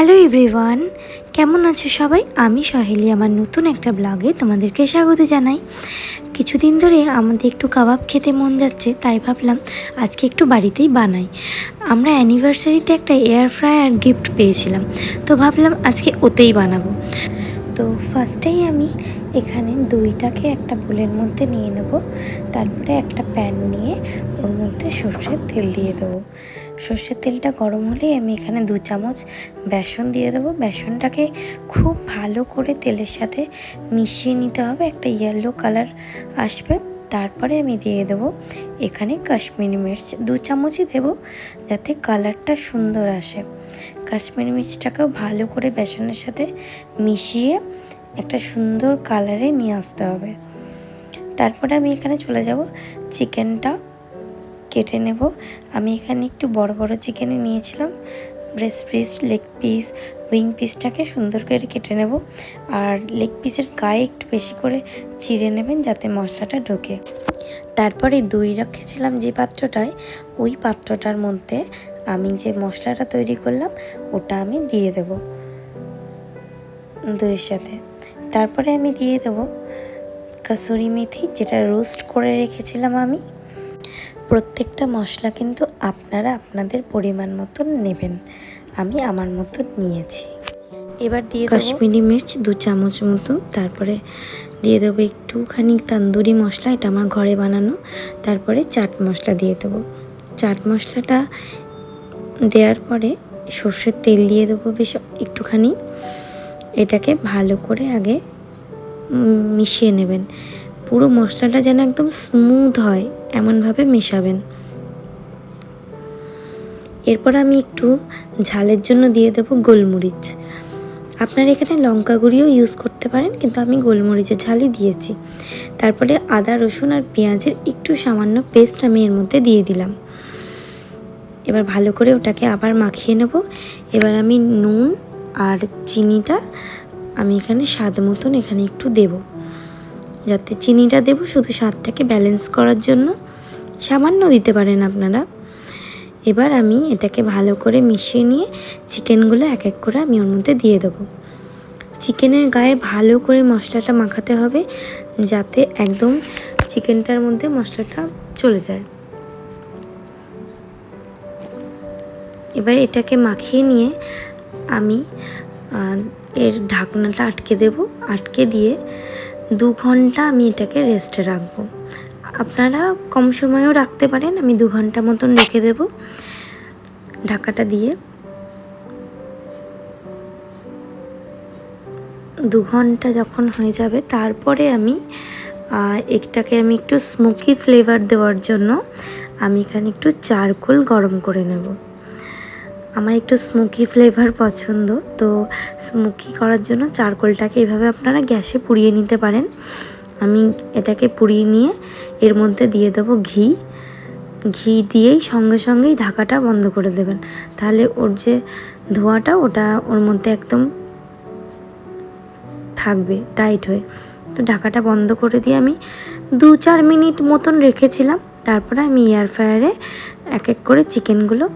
Hello everyone কেমন আছো সবাই? আমি সহেলি, আমার নতুন একটা ব্লগে তোমাদেরকে স্বাগত জানাই। কিছুদিন ধরে আমাদের একটু কাবাব খেতে মন যাচ্ছে, তাই ভাবলাম আজকে একটু বাড়িতেই বানাই। আমরা অ্যানিভার্সারিতে একটা এয়ার ফ্রায়ার গিফট পেয়েছিলাম, তো ভাবলাম আজকে ওতেই বানাবো। তো ফার্স্টেই আমি এখানে দইটাকে একটা বোলের মধ্যে নিয়ে নেব, তারপরে একটা প্যান নিয়ে ওর মধ্যে সর্ষের তেল দিয়ে দেবো। সর্ষের তেলটা গরম হলেই আমি এখানে দু চামচ বেসন দিয়ে দেবো। বেসনটাকে খুব ভালো করে তেলের সাথে মিশিয়ে নিতে হবে। একটা ইয়েলো কালার আসবে। তারপরে আমি দিয়ে দেবো এখানে কাশ্মীরি মির্চ। দু চামচই দেবো যাতে কালারটা সুন্দর আসে। কাশ্মীরি মির্চটাকেও ভালো করে বেসনের সাথে মিশিয়ে একটা সুন্দর কালারে নিয়ে আসতে হবে। তারপরে আমি এখানে চলে যাব চিকেনটা। কেটে নেব। আমি এখানে একটু বড় বড় চিকেনে নিয়েছিলাম। Breast piece leg piece wing পিসটাকে সুন্দর করে কেটে নেব। আর লেগ পিসের গায়ে একটু বেশি করে চিড়ে নেবেন যাতে মশলাটা ঢোকে। তারপরে দই রেখেছিলাম যে পাত্রটায়। ওই পাত্রটার মধ্যে আমি যে মশলাটা তৈরি করলাম, ওটা আমি দিয়ে দেব দইয়ের সাথে। তারপরে আমি দিয়ে দেবো কাসুরি মেথি, যেটা রোস্ট করে রেখেছিলাম আমি। প্রত্যেকটা মশলা কিন্তু আপনারা আপনাদের পরিমাণ মতন নেবেন। আমি আমার মতন নিয়েছি। এবার দিয়ে কাশ্মীরি মির্চ দু চামচ মতো, তারপরে দিয়ে দেবো একটুখানি তান্দুরি মশলা, এটা আমার ঘরে বানানো। তারপরে চাট মশলা দিয়ে দেবো। চাট মশলাটা দেওয়ার পরে সর্ষের তেল দিয়ে দেবো বেশ একটুখানি। এটাকে ভালো করে আগে মিশিয়ে নেবেন। পুরো মশলাটা যেন একদম স্মুথ হয়, এমনভাবে মেশাবেন। এরপর আমি একটু ঝালের জন্য দিয়ে দেবো গোলমরিচ। আপনার এখানে লঙ্কা গুঁড়িও ইউজ করতে পারেন, কিন্তু আমি গোলমরিচের ঝালই দিয়েছি। তারপরে আদা, রসুন আর পেঁয়াজের একটু সামান্য পেস্ট আমি এর মধ্যে দিয়ে দিলাম। এবার ভালো করে ওটাকে আবার মাখিয়ে নেব। এবার আমি নুন আর চিনিটা আমি এখানে স্বাদ মতন এখানে একটু দেবো। যাতে চিনিটা দেবো শুধু স্বাদটাকে ব্যালেন্স করার জন্য। সামান্য দিতে পারেন আপনারা। এবার আমি এটাকে ভালো করে মিশিয়ে নিয়ে চিকেনগুলো এক এক করে আমি ওর মধ্যে দিয়ে দেবো। চিকেনের গায়ে ভালো করে মশলাটা মাখাতে হবে যাতে একদম চিকেনটার মধ্যে মশলাটা চলে যায়। এবার এটাকে মাখিয়ে নিয়ে আমি এর ঢাকনাটা আটকে দেব। আটকে দিয়ে দু ঘণ্টা আমি এটাকে রেস্টে রাখব। আপনারা কম সময়েও রাখতে পারেন, আমি দু ঘণ্টা মতন রেখে দেব ঢাকাটা দিয়ে। দু ঘণ্টা যখন হয়ে যাবে, তারপরে আমি একটাকে আমি একটু স্মোকি ফ্লেভার দেওয়ার জন্য আমি এখানে একটু চারকোল গরম করে নেব। আমার একটু স্মোকি ফ্লেভার পছন্দ। তো স্মোকি করার জন্য চারকোলটাকে এভাবে আপনারা গ্যাসে পুড়িয়ে নিতে পারেন। আমি এটাকে পুড়িয়ে নিয়ে এর মধ্যে দিয়ে দেবো ঘি। ঘি দিয়েই সঙ্গে সঙ্গেই ঢাকাটা বন্ধ করে দেবেন। তাহলে ওর যে ধোঁয়াটা, ওটা ওর মধ্যে একদম থাকবে টাইট হয়ে। তো ঢাকাটা বন্ধ করে দিয়ে আমি দু চার মিনিট মতন রেখেছিলাম। তারপরে আমি এয়ার ফ্রায়ারে এক এক করে চিকেনগুলো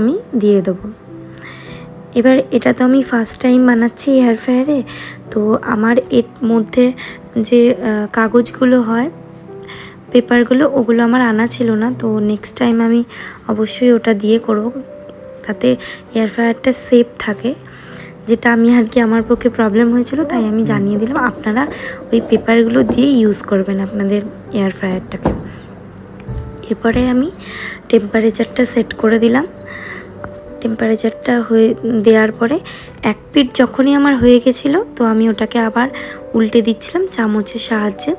আমি দিয়ে দেবো। এবার এটা তো আমি ফার্স্ট টাইম বানাচ্ছি এয়ার ফ্রায়ারে তো আমার এর মধ্যে যে কাগজগুলো হয়, পেপারগুলো, ওগুলো আমার আনা ছিল না। তো নেক্সট টাইম আমি অবশ্যই ওটা দিয়ে করব। তাতে এয়ার ফ্রায়ারটা সেফ থাকে। যেটা আমি আর কি আমার পক্ষে প্রবলেম হয়েছিল, তাই আমি জানিয়ে দিলাম। আপনারা ওই পেপারগুলো দিয়ে ইউজ করবেন আপনাদের এয়ার ফ্রায়ারটাকে এরপরে আমি টেম্পারেচারটা সেট করে দিলাম। টেম্পারেচারটা হয়ে দেওয়ার পরে এক পিঠ যখনই আমার হয়ে গেছিল, তো আমি ওটাকে আবার উল্টে দিচ্ছিলাম চামচের সাহায্যে।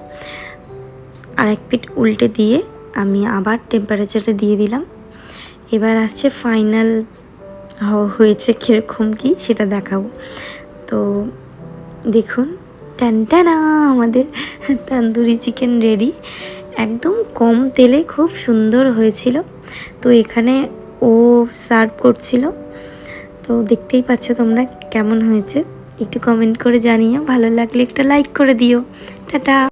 আর এক পিঠ উল্টে দিয়ে আমি আবার টেম্পারেচারটা দিয়ে দিলাম। এবার আসছে ফাইনাল হয়েছে কীরকম কি সেটা দেখাবো। তো দেখুন টানটানা আমাদের তান্দুরি চিকেন রেডি একদম কম তেলে খুব সুন্দর হয়েছিল। তো এখানে ও সার্ভ করছিল। তো দেখতেই পাচ্ছ তোমরা কেমন হয়েছে। একটু কমেন্ট করে জানিও। ভালো লাগলে একটা লাইক করে দিও। টাটা।